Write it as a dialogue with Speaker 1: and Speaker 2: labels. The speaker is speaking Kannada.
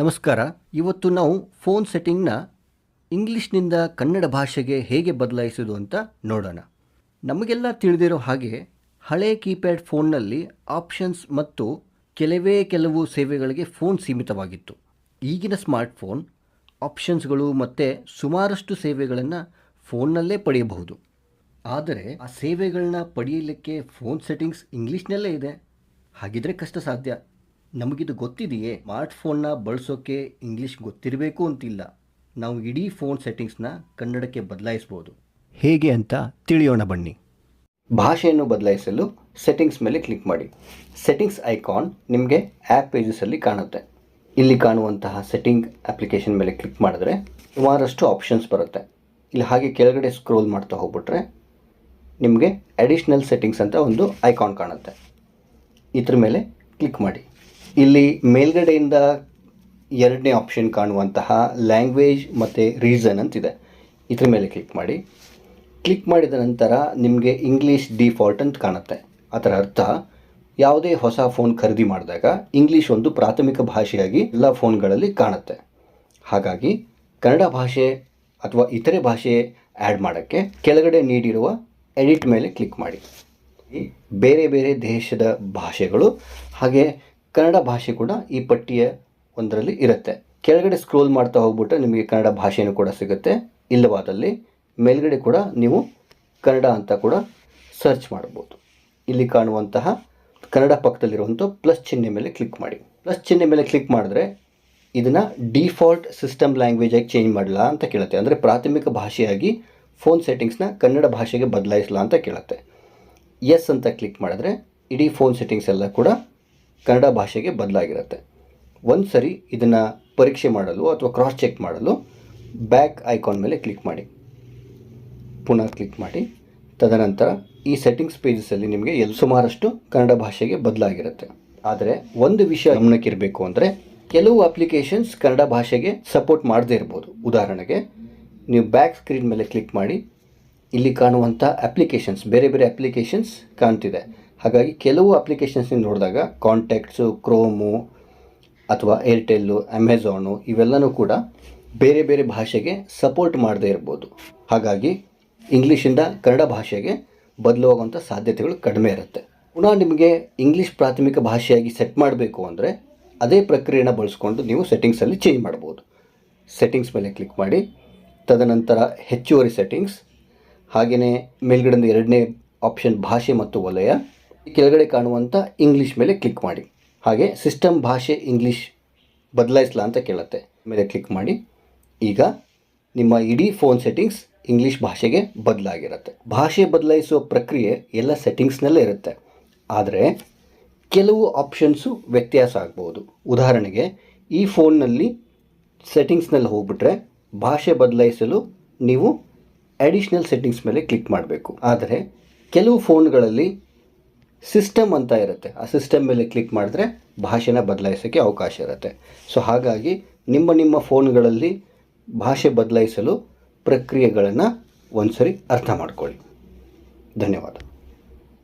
Speaker 1: ನಮಸ್ಕಾರ. ಇವತ್ತು ನಾವು ಫೋನ್ ಸೆಟ್ಟಿಂಗ್ನ ಇಂಗ್ಲೀಷ್ನಿಂದ ಕನ್ನಡ ಭಾಷೆಗೆ ಹೇಗೆ ಬದಲಾಯಿಸೋದು ಅಂತ ನೋಡೋಣ. ನಮಗೆಲ್ಲ ತಿಳಿದಿರೋ ಹಾಗೆ ಹಳೆ ಕೀಪ್ಯಾಡ್ ಫೋನ್ನಲ್ಲಿ ಆಪ್ಷನ್ಸ್ ಮತ್ತು ಕೆಲವೇ ಕೆಲವು ಸೇವೆಗಳಿಗೆ ಫೋನ್ ಸೀಮಿತವಾಗಿತ್ತು. ಈಗಿನ ಸ್ಮಾರ್ಟ್ಫೋನ್ ಆಪ್ಷನ್ಸ್ಗಳು ಮತ್ತು ಸುಮಾರಷ್ಟು ಸೇವೆಗಳನ್ನು ಫೋನ್ನಲ್ಲೇ ಪಡೆಯಬಹುದು. ಆದರೆ ಆ ಸೇವೆಗಳನ್ನ ಪಡೆಯಲಿಕ್ಕೆ ಫೋನ್ ಸೆಟ್ಟಿಂಗ್ಸ್ ಇಂಗ್ಲೀಷ್ನಲ್ಲೇ ಇದೆ. ಹಾಗಿದ್ರೆ ಕಷ್ಟ ಸಾಧ್ಯ. ನಮಗಿದು ಗೊತ್ತಿದೆಯೇ? ಸ್ಮಾರ್ಟ್ಫೋನ್ನ ಬಳಸೋಕ್ಕೆ ಇಂಗ್ಲೀಷ್ ಗೊತ್ತಿರಬೇಕು ಅಂತಿಲ್ಲ. ನಾವು ಇಡೀ ಫೋನ್ ಸೆಟ್ಟಿಂಗ್ಸ್ನ ಕನ್ನಡಕ್ಕೆ ಬದಲಾಯಿಸ್ಬೋದು. ಹೇಗೆ ಅಂತ ತಿಳಿಯೋಣ ಬನ್ನಿ. ಭಾಷೆಯನ್ನು ಬದಲಾಯಿಸಲು ಸೆಟ್ಟಿಂಗ್ಸ್ ಮೇಲೆ ಕ್ಲಿಕ್ ಮಾಡಿ. ಸೆಟ್ಟಿಂಗ್ಸ್ ಐಕಾನ್ ನಿಮಗೆ ಆ್ಯಪ್ ಪೇಜಸಲ್ಲಿ ಕಾಣುತ್ತೆ. ಇಲ್ಲಿ ಕಾಣುವಂತಹ ಸೆಟ್ಟಿಂಗ್ ಅಪ್ಲಿಕೇಶನ್ ಮೇಲೆ ಕ್ಲಿಕ್ ಮಾಡಿದ್ರೆ ಸುಮಾರಷ್ಟು ಆಪ್ಷನ್ಸ್ ಬರುತ್ತೆ. ಇಲ್ಲಿ ಹಾಗೆ ಕೆಳಗಡೆ ಸ್ಕ್ರೋಲ್ ಮಾಡ್ತಾ ಹೋಗ್ಬಿಟ್ರೆ ನಿಮಗೆ ಅಡಿಷ್ನಲ್ ಸೆಟ್ಟಿಂಗ್ಸ್ ಅಂತ ಒಂದು ಐಕಾನ್ ಕಾಣುತ್ತೆ. ಇದ್ರ ಮೇಲೆ ಕ್ಲಿಕ್ ಮಾಡಿ. ಇಲ್ಲಿ ಮೇಲ್ಗಡೆಯಿಂದ ಎರಡನೇ ಆಪ್ಷನ್ ಕಾಣುವಂತಹ ಲ್ಯಾಂಗ್ವೇಜ್ ಮತ್ತು ರೀಸನ್ ಅಂತಿದೆ. ಇದ್ರ ಮೇಲೆ ಕ್ಲಿಕ್ ಮಾಡಿ. ಕ್ಲಿಕ್ ಮಾಡಿದ ನಂತರ ನಿಮಗೆ ಇಂಗ್ಲೀಷ್ ಡಿಫಾಲ್ಟ್ ಅಂತ ಕಾಣುತ್ತೆ. ಅದರ ಅರ್ಥ, ಯಾವುದೇ ಹೊಸ ಫೋನ್ ಖರೀದಿ ಮಾಡಿದಾಗ ಇಂಗ್ಲೀಷ್ ಒಂದು ಪ್ರಾಥಮಿಕ ಭಾಷೆಯಾಗಿ ಎಲ್ಲ ಫೋನ್ಗಳಲ್ಲಿ ಕಾಣುತ್ತೆ. ಹಾಗಾಗಿ ಕನ್ನಡ ಭಾಷೆ ಅಥವಾ ಇತರೆ ಭಾಷೆ ಆ್ಯಡ್ ಮಾಡೋಕ್ಕೆ ಕೆಳಗಡೆ ನೀಡಿರುವ ಎಡಿಟ್ ಮೇಲೆ ಕ್ಲಿಕ್ ಮಾಡಿ. ಬೇರೆ ಬೇರೆ ದೇಶದ ಭಾಷೆಗಳು, ಹಾಗೆ ಕನ್ನಡ ಭಾಷೆ ಕೂಡ ಈ ಪಟ್ಟಿಯ ಒಂದರಲ್ಲಿ ಇರುತ್ತೆ. ಕೆಳಗಡೆ ಸ್ಕ್ರೋಲ್ ಮಾಡ್ತಾ ಹೋಗ್ಬಿಟ್ರೆ ನಿಮಗೆ ಕನ್ನಡ ಭಾಷೆಯೂ ಕೂಡ ಸಿಗುತ್ತೆ. ಇಲ್ಲವಾದಲ್ಲಿ ಮೇಲ್ಗಡೆ ಕೂಡ ನೀವು ಕನ್ನಡ ಅಂತ ಕೂಡ ಸರ್ಚ್ ಮಾಡ್ಬೋದು. ಇಲ್ಲಿ ಕಾಣುವಂತಹ ಕನ್ನಡ ಪಕ್ಕದಲ್ಲಿರುವಂಥ ಪ್ಲಸ್ ಚಿಹ್ನೆ ಮೇಲೆ ಕ್ಲಿಕ್ ಮಾಡಿ. ಪ್ಲಸ್ ಚಿಹ್ನೆ ಮೇಲೆ ಕ್ಲಿಕ್ ಮಾಡಿದ್ರೆ ಇದನ್ನು ಡಿಫಾಲ್ಟ್ ಸಿಸ್ಟಮ್ ಲ್ಯಾಂಗ್ವೇಜಾಗಿ ಚೇಂಜ್ ಮಾಡಲ್ಲ ಅಂತ ಕೇಳುತ್ತೆ. ಅಂದರೆ ಪ್ರಾಥಮಿಕ ಭಾಷೆಯಾಗಿ ಫೋನ್ ಸೆಟ್ಟಿಂಗ್ಸ್ನ ಕನ್ನಡ ಭಾಷೆಗೆ ಬದಲಾಯಿಸಲಾ ಅಂತ ಕೇಳುತ್ತೆ. ಎಸ್ ಅಂತ ಕ್ಲಿಕ್ ಮಾಡಿದ್ರೆ ಇಡೀ ಫೋನ್ ಸೆಟ್ಟಿಂಗ್ಸ್ ಎಲ್ಲ ಕೂಡ ಕನ್ನಡ ಭಾಷೆಗೆ ಬದಲಾಗಿರುತ್ತೆ. ಒಂದು ಸರಿ ಇದನ್ನು ಪರೀಕ್ಷೆ ಮಾಡಲು ಅಥವಾ ಕ್ರಾಸ್ ಚೆಕ್ ಮಾಡಲು ಬ್ಯಾಕ್ ಐಕಾನ್ ಮೇಲೆ ಕ್ಲಿಕ್ ಮಾಡಿ. ಪುನಃ ಕ್ಲಿಕ್ ಮಾಡಿ. ತದನಂತರ ಈ ಸೆಟ್ಟಿಂಗ್ಸ್ ಪೇಜಸಲ್ಲಿ ನಿಮಗೆ ಎಲ್ಲಿ ಸುಮಾರಷ್ಟು ಕನ್ನಡ ಭಾಷೆಗೆ ಬದಲಾಗಿರುತ್ತೆ. ಆದರೆ ಒಂದು ವಿಷಯ ಗಮನಕ್ಕಿರಬೇಕು ಅಂದರೆ ಕೆಲವು ಅಪ್ಲಿಕೇಶನ್ಸ್ ಕನ್ನಡ ಭಾಷೆಗೆ ಸಪೋರ್ಟ್ ಮಾಡದೇ ಇರ್ಬೋದು. ಉದಾಹರಣೆಗೆ ನೀವು ಬ್ಯಾಕ್ ಸ್ಕ್ರೀನ್ ಮೇಲೆ ಕ್ಲಿಕ್ ಮಾಡಿ, ಇಲ್ಲಿ ಕಾಣುವಂಥ ಅಪ್ಲಿಕೇಶನ್ಸ್ ಬೇರೆ ಬೇರೆ ಅಪ್ಲಿಕೇಶನ್ಸ್ ಕಾಣ್ತಿದೆ. ಹಾಗಾಗಿ ಕೆಲವು ಅಪ್ಲಿಕೇಶನ್ಸ್ ನೋಡಿದಾಗ ಕಾಂಟ್ಯಾಕ್ಟ್ಸು ಕ್ರೋಮು ಅಥವಾ ಏರ್ಟೆಲ್ಲು ಅಮೆಝಾನು ಇವೆಲ್ಲನೂ ಕೂಡ ಬೇರೆ ಬೇರೆ ಭಾಷೆಗೆ ಸಪೋರ್ಟ್ ಮಾಡದೇ ಇರ್ಬೋದು. ಹಾಗಾಗಿ ಇಂಗ್ಲೀಷಿಂದ ಕನ್ನಡ ಭಾಷೆಗೆ ಬದಲಾಗುವಂಥ ಸಾಧ್ಯತೆಗಳು ಕಡಿಮೆ ಇರುತ್ತೆ. ಪುನಃ ನಿಮಗೆ ಇಂಗ್ಲೀಷ್ ಪ್ರಾಥಮಿಕ ಭಾಷೆಯಾಗಿ ಸೆಟ್ ಮಾಡಬೇಕು ಅಂದರೆ ಅದೇ ಪ್ರಕ್ರಿಯೆನ ಬಳಸ್ಕೊಂಡು ನೀವು ಸೆಟ್ಟಿಂಗ್ಸಲ್ಲಿ ಚೇಂಜ್ ಮಾಡ್ಬೋದು. ಸೆಟ್ಟಿಂಗ್ಸ್ ಮೇಲೆ ಕ್ಲಿಕ್ ಮಾಡಿ, ತದನಂತರ ಹೆಚ್ಚುವರಿ ಸೆಟ್ಟಿಂಗ್ಸ್ ಹಾಗೆಯೇ ಮೇಲ್ಗಡೆಯಿಂದ ಎರಡನೇ ಆಪ್ಷನ್ ಭಾಷೆ ಮತ್ತು ವಲಯ ಕೆಳಗಡೆ ಕಾಣುವಂಥ ಇಂಗ್ಲೀಷ್ ಮೇಲೆ ಕ್ಲಿಕ್ ಮಾಡಿ. ಹಾಗೆ ಸಿಸ್ಟಮ್ ಭಾಷೆ ಇಂಗ್ಲೀಷ್ ಬದಲಾಯಿಸಲ ಅಂತ ಕೇಳುತ್ತೆ. ಮೇಲೆ ಕ್ಲಿಕ್ ಮಾಡಿ. ಈಗ ನಿಮ್ಮ ಇಡೀ ಫೋನ್ ಸೆಟ್ಟಿಂಗ್ಸ್ ಇಂಗ್ಲೀಷ್ ಭಾಷೆಗೆ ಬದಲಾಗಿರುತ್ತೆ. ಭಾಷೆ ಬದಲಾಯಿಸುವ ಪ್ರಕ್ರಿಯೆ ಎಲ್ಲ ಸೆಟ್ಟಿಂಗ್ಸ್ನಲ್ಲೇ ಇರುತ್ತೆ. ಆದರೆ ಕೆಲವು ಆಪ್ಷನ್ಸು ವ್ಯತ್ಯಾಸ ಆಗ್ಬೋದು ಉದಾಹರಣೆಗೆ ಈ ಫೋನ್ನಲ್ಲಿ ಸೆಟ್ಟಿಂಗ್ಸ್ನಲ್ಲಿ ಹೋಗ್ಬಿಟ್ರೆ ಭಾಷೆ ಬದಲಾಯಿಸಲು ನೀವು ಅಡಿಷ್ನಲ್ ಸೆಟ್ಟಿಂಗ್ಸ್ ಮೇಲೆ ಕ್ಲಿಕ್ ಮಾಡಬೇಕು. ಆದರೆ ಕೆಲವು ಫೋನ್ಗಳಲ್ಲಿ ಸಿಸ್ಟಮ್ ಅಂತ ಇರುತ್ತೆ. ಆ ಸಿಸ್ಟಮ್ ಮೇಲೆ ಕ್ಲಿಕ್ ಮಾಡಿದ್ರೆ ಭಾಷೆನ ಬದಲಾಯಿಸೋಕ್ಕೆ ಅವಕಾಶ ಇರುತ್ತೆ. ಸೊ ಹಾಗಾಗಿ ನಿಮ್ಮ ನಿಮ್ಮ ಫೋನ್ಗಳಲ್ಲಿ ಭಾಷೆ ಬದಲಾಯಿಸಲು ಪ್ರಕ್ರಿಯೆಗಳನ್ನು ಒಂದ್ಸರಿ ಅರ್ಥ ಮಾಡ್ಕೊಳ್ಳಿ. ಧನ್ಯವಾದ.